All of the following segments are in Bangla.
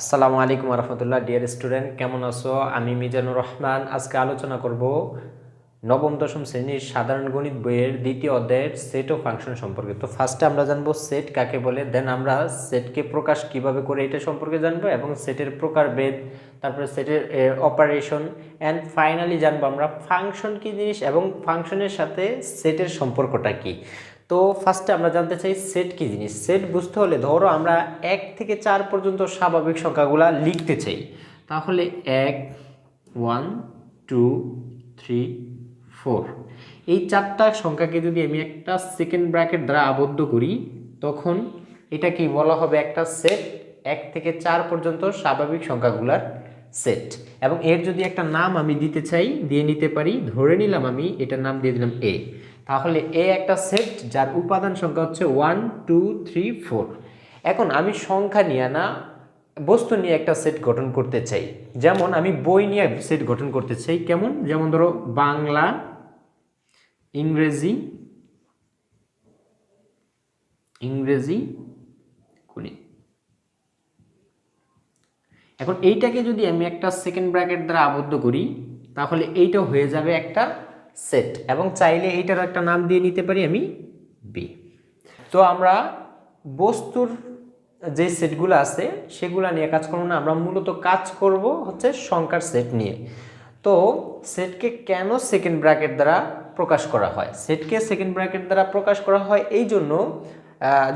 আসসালামু আলাইকুম রহমতুল্লাহ, ডিয়ার স্টুডেন্ট, কেমন আছো? আমি মিজানুর রহমান। আজকে আলোচনা করব নবম, দশম শ্রেণির সাধারণ গণিত বইয়ের দ্বিতীয় অধ্যায়ের সেট ও ফাংশন সম্পর্কে। তো ফার্স্টে আমরা জানব সেট কাকে বলে দেন আমরা সেটকে প্রকাশ কীভাবে করে এটা সম্পর্কে জানব এবং সেটের প্রকারভেদ তারপরে সেটের অপারেশন অ্যান্ড ফাইনালি জানব আমরা ফাংশন কী জিনিস এবং ফাংশনের সাথে সেটের সম্পর্কটা কী। তো ফার্স্টে আমরা জানতে চাই সেট কি জিনিস? সেট বুঝতে হলে ধরো আমরা এক থেকে চার পর্যন্ত স্বাভাবিক সংখ্যাগুলা লিখতে চাই। তাহলে এক ওয়ান টু থ্রি ফোর এই চারটা সংখ্যাকে যদি আমি একটা সেকেন্ড ব্র্যাকেট দ্বারা আবদ্ধ করি, তখন এটা কি বলা হবে একটা সেট এক থেকে চার পর্যন্ত স্বাভাবিক সংখ্যাগুলার সেট। এবং এর যদি একটা নাম আমি দিতে চাই, দিয়ে নিতে পারি, ধরে নিলাম আমি এটার নাম দিয়ে দিলাম এ তাহলে এ একটা সেট, যার উপাদান সংখ্যা হচ্ছে ওয়ান টু থ্রি ফোর এখন আমি সংখ্যা নিয়ে না, বস্তু নিয়ে একটা সেট গঠন করতে চাই। যেমন আমি বই নিয়ে সেট গঠন করতে চাই, কেমন? যেমন ধরো বাংলা, ইংরেজি ইংরেজি গণিত এখন এইটাকে যদি আমি একটা সেকেন্ড ব্র্যাকেট দ্বারা আবদ্ধ করি, তাহলে এইটা হয়ে যাবে একটা সেট এবং চাইলে এইটার একটা নাম দিয়ে নিতে পারি আমি বি তো আমরা বস্তুর যে সেটগুলো আছে, সেগুলো নিয়ে কাজ করব না, আমরা মূলত কাজ করব হচ্ছে সংখ্যার সেট নিয়ে। তো সেটকে কেন সেকেন্ড ব্র্যাকেট দ্বারা প্রকাশ করা হয়? সেটকে সেকেন্ড ব্র্যাকেট দ্বারা প্রকাশ করা হয় এই জন্য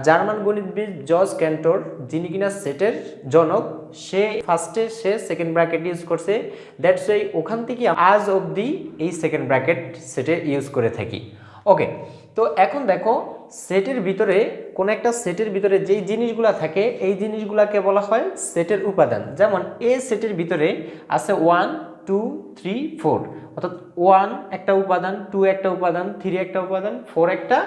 জার্মান গণিতবিদ জর্জ ক্যান্টর, যিনি কিনা সেটের জনক, সে ফার্স্টে সে সেকেন্ড ব্র্যাকেট ইউজ করছে। দ্যাটস ওয়াই ওখান থেকে আজ অবধি এই সেকেন্ড ব্র্যাকেট সেটে ইউজ করে থাকি। ওকে তো এখন দেখো সেটের ভিতরে, কোন একটা সেটের ভিতরে যেই জিনিসগুলো থাকে, এই জিনিসগুলোকে বলা হয় সেটের উপাদান। যেমন, এ সেটের ভিতরে আছে ওয়ান টু থ্রি ফোর অর্থাৎ ওয়ান একটা উপাদান টু একটা উপাদান থ্রি একটা উপাদান ফোর একটা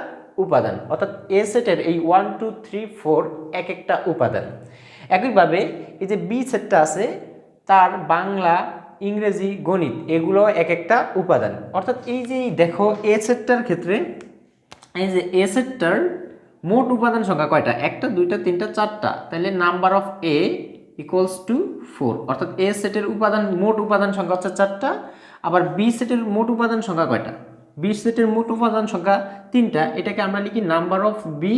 উপাদান। অর্থাৎ এ সেটের এই ওয়ান টু থ্রি ফোর এক একটা উপাদান। একইভাবে এই যে বি সেটটা আছে, তার বাংলা, ইংরেজি, গণিত, এগুলো এক একটা উপাদান। অর্থাৎ এই যে দেখো এ সেটটার ক্ষেত্রে, এই যে এ সেটটার মোট উপাদান সংখ্যা কয়টা? একটা, দুইটা, তিনটা, চারটা। তাহলে number of A equals to four অর্থাৎ এ সেটের উপাদান, মোট উপাদান সংখ্যা হচ্ছে চারটা, আবার বি সেটের মোট উপাদান সংখ্যা কয়টা? বি সেটের মোট উপাদান সংখ্যা তিনটা, এটাকে আমরা লিখি number of B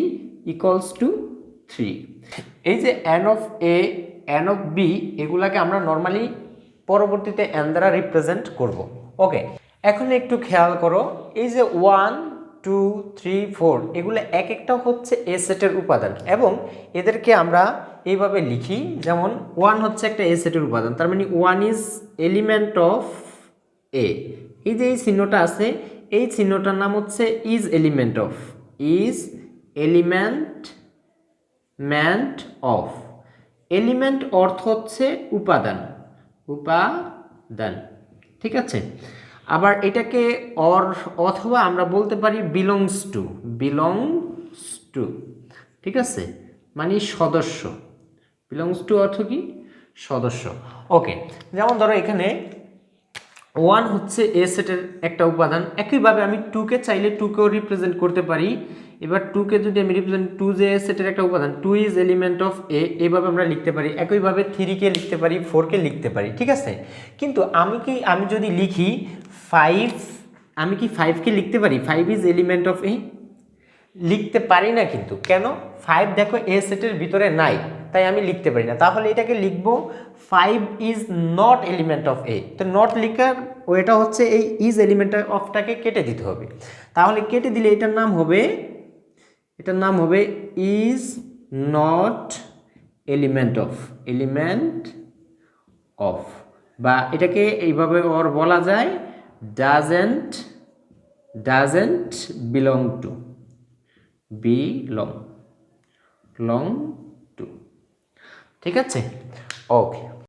equals to three এই যে n of A n of B এগুলাকে আমরা নর্মালি পরবর্তীতে অ্যান দ্বারা রিপ্রেজেন্ট করব। ওকে এখন একটু খেয়াল করো, এই যে ওয়ান টু থ্রি ফোর এগুলো এক একটা হচ্ছে এ সেটের উপাদান এবং এদেরকে আমরা এইভাবে লিখি, যেমন ওয়ান হচ্ছে একটা এ সেটের উপাদান, তার মানে one is element of A এই যে এই চিহ্নটা আছে এই চিহ্নটার নাম হচ্ছে is element of is element meant of element অর্থ হচ্ছে উপাদান উপাদান, ঠিক আছে? আবার এটাকে অর অথবা আমরা বলতে পারি বিলংস টু বিলংস টু ঠিক আছে? মানে সদস্য। বিলংস টু অর্থ কি? সদস্য। ওকে যেমন ধরো এখানে ওয়ান হচ্ছে এ সেটের একটা উপাদান। একইভাবে আমি টুকে চাইলে টুকেও রিপ্রেজেন্ট করতে পারি। এবার টুকে যদি আমি রিপ্রেজেন্ট টু যে এ সেটের একটা উপাদান two is element of A এইভাবে আমরা লিখতে পারি। একইভাবে থ্রিকে লিখতে পারি ফোরকে লিখতে পারি, ঠিক আছে? কিন্তু আমি কি, আমি যদি লিখি ফাইভ আমি কি ফাইভকে লিখতে পারি? Five is element of A লিখতে পারি না কিন্তু। কেন? ফাইভ দেখো এ সেটের ভিতরে নাই, তাই আমি লিখতে পারি না। তাহলে এটাকে লিখব five is not element of A তো নট লিখার ওইটা হচ্ছে এই ইজ এলিমেন্ট অফটাকে কেটে দিতে হবে। তাহলে কেটে দিলে এটার নাম হবে, এটার নাম হবে is not element of element of বা এটাকে এইভাবে ওর বলা যায় doesn't doesn't belong to belong long to ঠিক আছে? ওকে